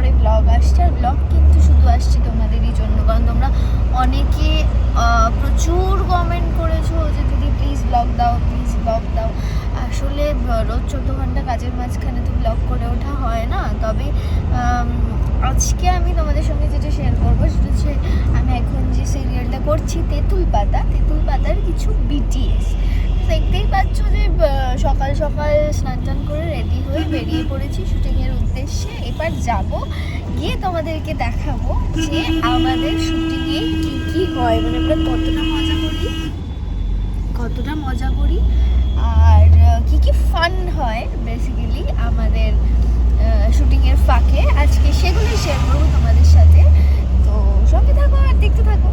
পরে ব্লগ আসছে, আর ব্লগ কিন্তু শুধু আসছে তোমাদেরই জন্য, কারণ তোমরা অনেকে প্রচুর কমেন্ট করেছ যে দিদি প্লিজ ব্লগ দাও প্লিজ ব্লগ দাও। আসলে রোজ চোদ্দ ঘণ্টা কাজের মাঝখানে তো ব্লগ করে ওঠা হয় না। তবে আজকে আমি তোমাদের সঙ্গে যেটা শেয়ার করব সেটা হচ্ছে, আমি এখন যে সিরিয়ালটা করছি তেঁতুল পাতা তেঁতুল পাতার কিছু বিটিএস দেখতেই পাচ্ছ যে সকাল সকাল স্নান টান করে রেডি হয়ে বেরিয়ে পড়েছি শুটিংয়ের উদ্দেশ্যে। এবার যাব, গিয়ে তোমাদেরকে দেখাবো যে আমাদের শুটিংয়ে কী কী হয়। মানে আমরা কতটা মজা করি, কতটা মজা করি, আর কি কি ফান হয় বেসিক্যালি আমাদের শুটিংয়ের ফাঁকে। আজকে সেগুলোই শেয়ার করব তোমাদের সাথে। তো সঙ্গে থাকো আর দেখতে থাকো।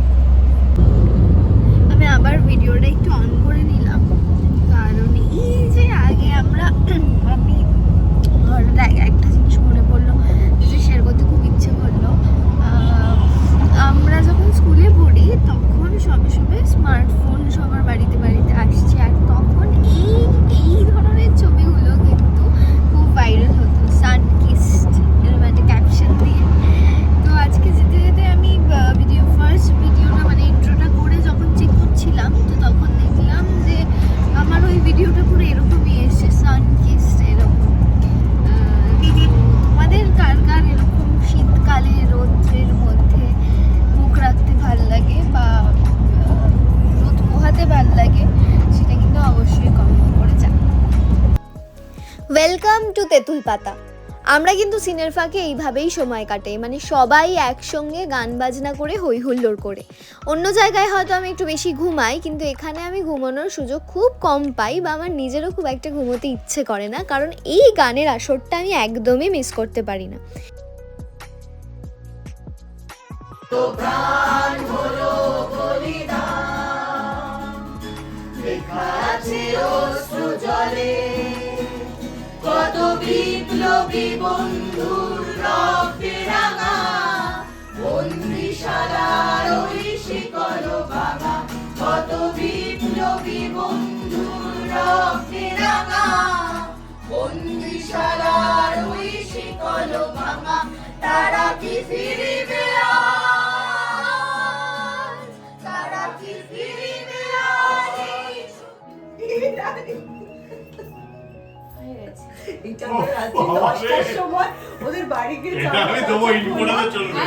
পোহাতে ভালো লাগে সেটা কিন্তু অবশ্যই কমেন্ট করে জানাও। ওয়েলকাম টু তেঁতুল পাতা। আমরা কিন্তু সিনের ফাঁকে এইভাবেই সময় কাটে মানে সবাই একসঙ্গে গান বাজনা করে হই হুল্লোড় করে। অন্য জায়গায় হয়তো আমি একটু বেশি ঘুমাই কিন্তু এখানে আমি ঘুমানোর সুযোগ খুব কম পাই বা আমার নিজেরও খুব একটা ঘুমোতে ইচ্ছে করে না কারণ এই গানের আসরটা আমি একদমই মিস করতে পারি না। বিপ্লবী বন্ধুর রক্তে রাঙা বন্দিশালার ওই শিকল বাবা কত বিপ্লবী বন্ধুর রক্তে রাঙা বন্দিশালার ওই সময় ওদের বাড়ি গিয়ে আমি দেবো চাপা চলবে।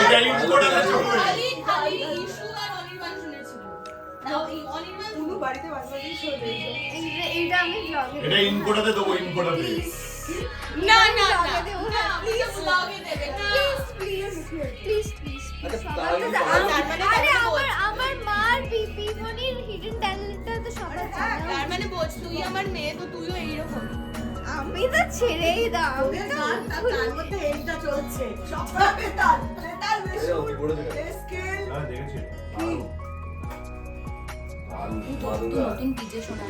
এটা ইনকোডাতে চলবে। খালি খালি ইস্যু আর অনির্বাণ শুনেছিল তাও এই অনির্বাণ কুনু বাড়িতে বাড়ি চলে এসো এইটা আমি ব্লগে এটা ইনকোডাতে দেবো ইনকোডাতে না না না না হ্যাঁ, প্লিজ ব্লগে দেবে না। প্লিজ প্লিজ প্লিজ আরে আমার। আমার মার পিপি মনির হিডেন ট্যালেন্টটা তো সবার জানা তার মানে বোঝ তুই আমার মেয়ে তো তুইও এইরকম। আমি তো ছেড়েই দাও আমি তো তার তার মধ্যে এইটা চলছে সবাই তার তার স্কেল হ্যাঁ দেখেছি কি? নতুন ডিজে শোনা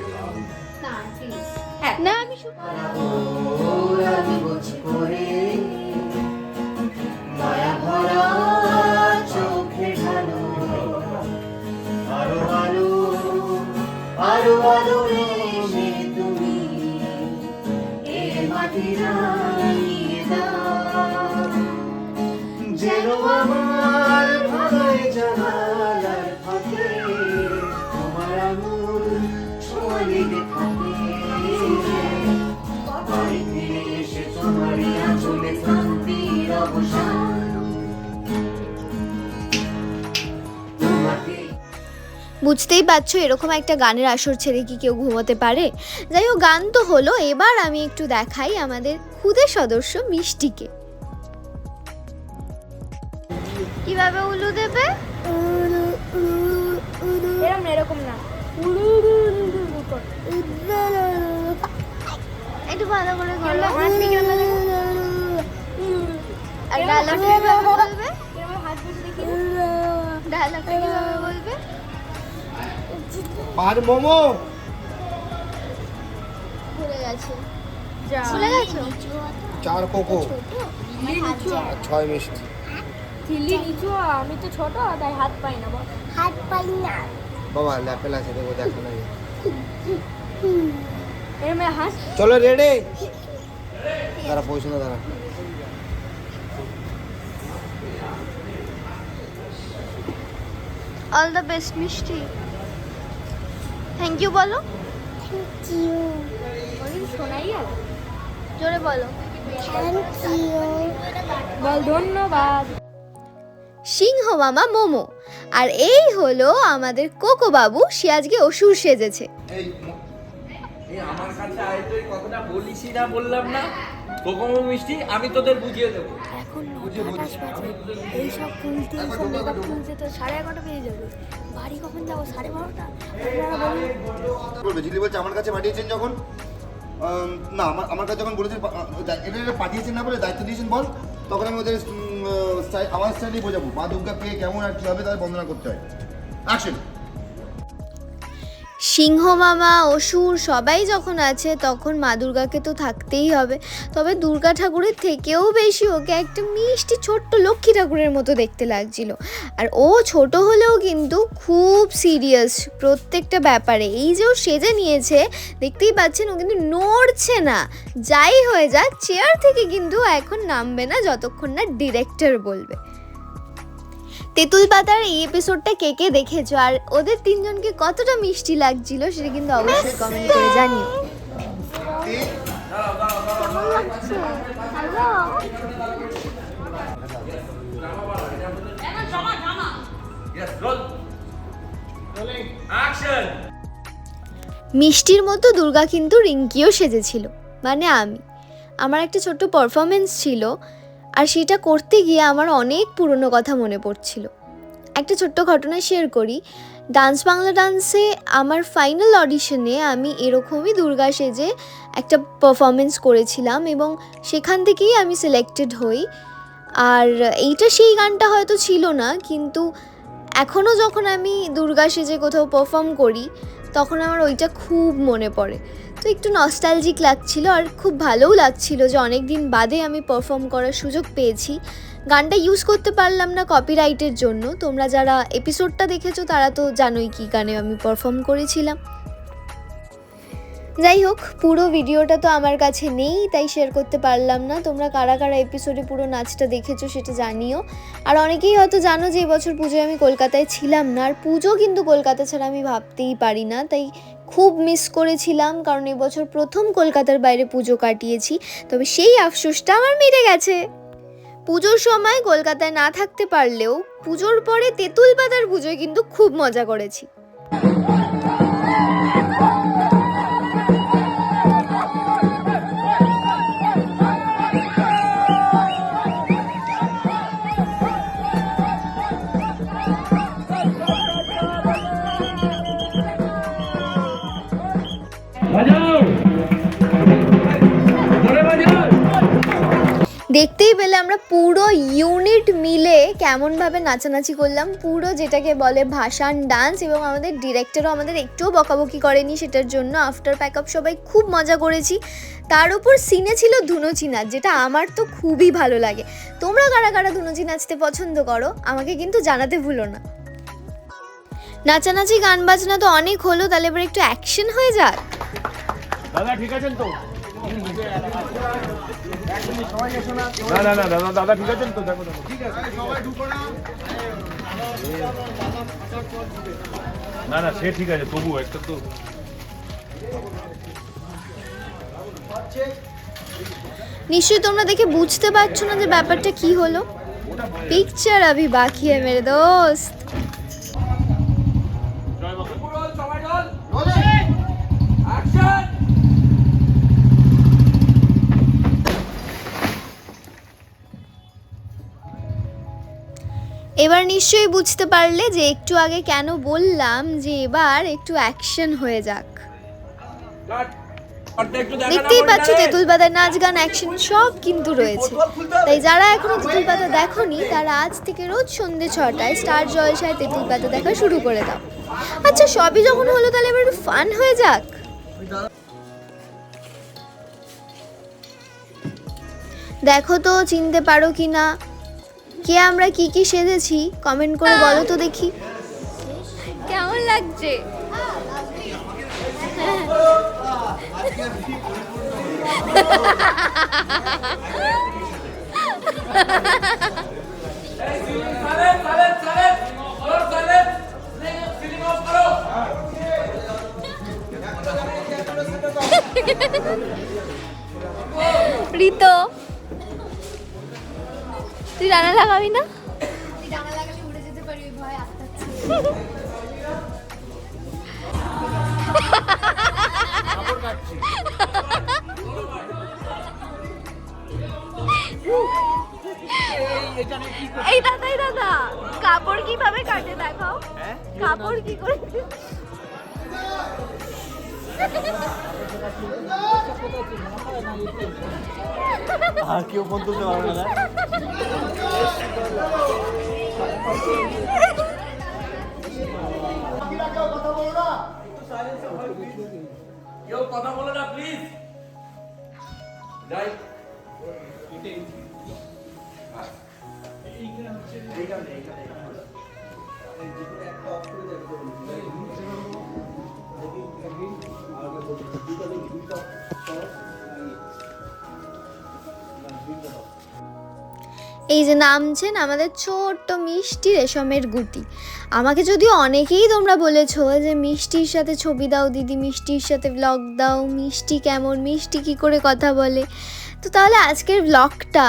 না আমি মায়া ভরা চোখে আরও আলো আরও যেন আমার ভালোই জানালার বুঝতেই পারছ এরকম একটা গানের আসর ছেড়ে কি কেউ ঘুমোতে পারে? যাই হোক গান তো হলো এবার আমি একটু দেখাই আমাদের খুদে সদস্য মিষ্টিকে। কীভাবে উলু দেবে? এরকম এরকম না। একটু ভালো করে করো আর ডায়লগ কীভাবে বলবে? ডায়লগটা কীভাবে বলবে? আর মোমো? ভুলে গেছি। চার কোকো। আর ছয় মিষ্টি। চিলি নিচু আমি তো ছোট তাই হাত পাই না হাত পাই বাবা ল্যাপেল আছে দেখো দেখো না। চলো রেডি? দাঁড়া পয়সা না দাঁড়া। অল দ্য বেস্ট মিষ্টি। থ্যাংক ইউ বলো। শোনাই গেল জোরে বলো। বল ধন্যবাদ। সিংহ মামা মোমো। আর এই হলো আমাদের কোকো বাবু সে আজকে অসুর সেজেছে। এই আমার কাছে আয় তুই কথাটা না বললাম না। কোকোমো মিষ্টি আমি তোদের বুঝিয়ে দেবো। এখন আঠাশ বাজে। এইসব খুলতে এইসব মেকআপ খুলতে তো সাড়ে এগারোটা বেজে যাবে। বাড়ি কখন যাব? সাড়ে বারোটা? বলবে? ঝিলি বলছে আমার কাছে পাঠিয়েছেন যখন? না আমার আমার কাছে যখন বলেছেন এটা পাঠিয়েছেন না বলে দায়িত্ব দিয়েছেন বল। তখন আমি ওদের আমার স্টাইলেই বোঝাবো। মা দুর্গা কে কেমন আর কীভাবে তাদের বন্দনা করতে হয়। অ্যাকশন সিংহ মামা, অসুর সবাই যখন আছে তখন মা দুর্গাকে তো থাকতেই হবে। তবে দুর্গা ঠাকুরের থেকেও বেশি ওকে একটা মিষ্টি ছোট্ট লক্ষ্মী ঠাকুরের মতো দেখতে লাগছিল। আর ও ছোট হলেও কিন্তু খুব সিরিয়াস প্রত্যেকটা ব্যাপারে। এই যে ও সেজে নিয়েছে, দেখতেই পাচ্ছেন ও কিন্তু নড়ছে না। যাই হয়ে যাক চেয়ার থেকে কিন্তু এখন নামবে না, যতক্ষণ না ডিরেক্টর বলবে। তেঁতুল পাতার এই এপিসোডটা কে কে দেখেছ? আর ওদের তিনজনকে কতটা মিষ্টি লাগছিল সেটা কিন্তু অবশ্যই কমেন্ট করে জানিও। মিষ্টির মতো দুর্গা কিন্তু রিঙ্কিও সেজেছিল মানে আমি। আমার একটা ছোট্ট পারফরমেন্স ছিল আর সেটা করতে গিয়ে আমার অনেক পুরনো কথা মনে পড়ছিল। একটা ছোট্ট ঘটনা শেয়ার করি। ডান্স বাংলা ডান্সে আমার ফাইনাল অডিশনে আমি এরকমই দুর্গা সেজে একটা পারফরমেন্স করেছিলাম এবং সেখান থেকেই আমি সিলেক্টেড হই। আর এইটা সেই গানটা হয়তো ছিল না, কিন্তু এখনও যখন আমি দুর্গা সেজে কোথাও পারফর্ম করি, তখন আমার ওইটা খুব মনে পড়ে। তো একটু নস্টালজিক লাগছিল আর খুব ভালোও লাগছিল যে অনেক দিন বাদে আমি পারফর্ম করার সুযোগ পেয়েছি। গানটা ইউজ করতে পারলাম না কপিরাইটের জন্য। তোমরা যারা এপিসোডটা দেখেছ তারা তো জানোই কি গানে আমি পারফর্ম করেছিলাম। যাই হোক, পুরো ভিডিওটা তো আমার কাছে নেই, তাই শেয়ার করতে পারলাম না। তোমরা কারা কারা এপিসোডে পুরো নাচটা দেখেছ সেটা জানিও। আর অনেকেই হয়তো জানো যে এবছর পুজোয় আমি কলকাতায় ছিলাম না। আর পুজো কিন্তু কলকাতা ছাড়া আমি ভাবতেই পারি না। তাই খুব মিস করেছিলাম, কারণ এবছর প্রথম কলকাতার বাইরে পুজো কাটিয়েছি। তবে সেই আফসোসটা আমার মিটে গেছে। পুজোর সময় কলকাতায় না থাকতে পারলেও পুজোর পরে তেঁতুল পাতার পুজোয় কিন্তু খুব মজা করেছি। দেখতেই পেলে আমরা পুরো ইউনিট মিলে কেমনভাবে নাচানাচি করলাম। পুরো যেটাকে বলে ভাষান ডান্স এবং আমাদের ডিরেক্টরও আমাদের একটুও বকাবকি করেনি সেটার জন্য আফটার প্যাক আপ সবাই খুব মজা করেছি। তার উপর সিনে ছিল ধুনুচি নাচ, যেটা আমার তো খুবই ভালো লাগে। তোমরা কারা কারা ধুনুচি নাচতে পছন্দ করো, আমাকে কিন্তু জানাতে ভুলো না। নাচানাচি, গান বাজনা তো অনেক হলো, তাহলে এবার একটু অ্যাকশন হয়ে যাক। দাদা, ঠিক আছেন তো? না না না দাদা দাদা ঠিক আছেন তো দেখো না। না সে ঠিক আছে তবু একটা তো তোমরা দেখে বুঝতে পারছ না যে ব্যাপারটা কি হলো? পিকচার আমি বাকি মেরে দোস্ত। এবার নিশ্চয়ই বুঝতে পারলে যে একটু আগে কেন বললাম যে এবার একটু অ্যাকশন হয়ে যাক। দেখতেই পাচ্ছ তেঁতুল পাতার নাচ, গান অ্যাকশন সব কিন্তু রয়েছে। তাই যারা এখনও তেঁতুল পাতা দেখোনি, তারা আজ থেকে রোজ সন্ধ্যে ছটায় স্টার জলসায় তেঁতুল পাতা দেখা শুরু করে দাও। আচ্ছা সবই যখন হলো তাহলে এবার একটু ফান হয়ে যাক। দেখো তো, চিনতে পারো কি না কে আমরা কি কি সেজেছি কমেন্ট করে বলো তো দেখি কেমন লাগছে Rito. তুই রান্না লাগাবি না? এই দাদা এই দাদা কাপড় কীভাবে কাটে দেখাও? কাপড় কি করে? আর কেউ ফোন তুলতে পারবে না। কেউ কথা বলে না প্লিজ যাই। এই যে নামছেন আমাদের ছোট্ট মিষ্টি রেশমের গুটি। আমাকে যদি অনেকেই তোমরা বলেছ যে মিষ্টির সাথে ছবি দাও দিদি, মিষ্টির সাথে ব্লগ দাও, মিষ্টি কেমন, মিষ্টি কি করে কথা বলে। তো তাহলে আজকের ব্লগটা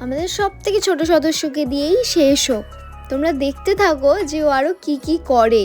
আমাদের সব থেকে ছোটো সদস্যকে দিয়েই শেষ হোক। তোমরা দেখতে থাকো যে ও আরও কী কী করে।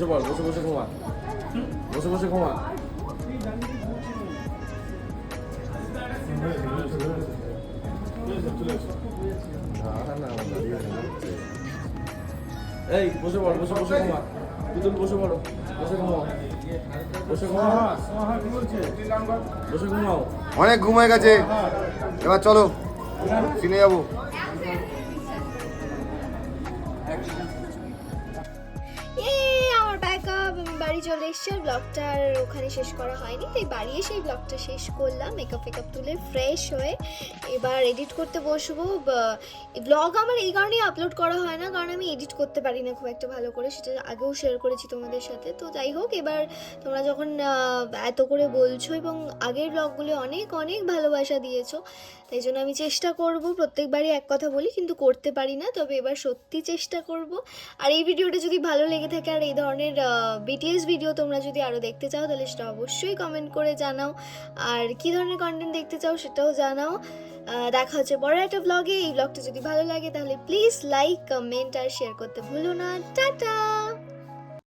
বসে পড় বসে বসে ঘুমা। বসে বসে ঘুমা। এই, বসে পড়, বসে বসে ঘুমা। পুতুল, বসে পড়ো, বসে ঘুমাও। বসে ঘুমাও। বসে অনেক ঘুম হয়ে গেছে। এবার চলো, সিনে যাব। বাড়ি চলে এসেছি আর ব্লগটা আর ওখানে শেষ করা হয়নি, তাই বাড়ি এসে এই ব্লগটা শেষ করলাম। মেকআপ ফেকআপ তুলে ফ্রেশ হয়ে এবার এডিট করতে বসবো। ব্লগ আমার এই কারণেই আপলোড করা হয় না, কারণ আমি এডিট করতে পারি না খুব একটা ভালো করে, সেটা আগেও শেয়ার করেছি তোমাদের সাথে। তো যাই হোক, এবার তোমরা যখন এত করে বলছো এবং আগের ব্লগগুলো অনেক অনেক ভালোবাসা দিয়েছ, তাই জন্য আমি চেষ্টা করব, প্রত্যেকবারই এক কথা বলি, কিন্তু করতে পারি না, তবে এবার সত্যি চেষ্টা করব। আর এই ভিডিওটা যদি ভালো লেগে থাকে আর এই ধরনের বিটিএস ভিডিও তোমরা যদি আরও দেখতে চাও, তাহলে সেটা অবশ্যই কমেন্ট করে জানাও। আর কি ধরনের কন্টেন্ট দেখতে চাও সেটাও জানাও। দেখা হচ্ছে বড় একটা ব্লগে এই ব্লগটা যদি ভালো লাগে, তাহলে প্লিজ লাইক কমেন্ট আর শেয়ার করতে ভুলো না। টাটা!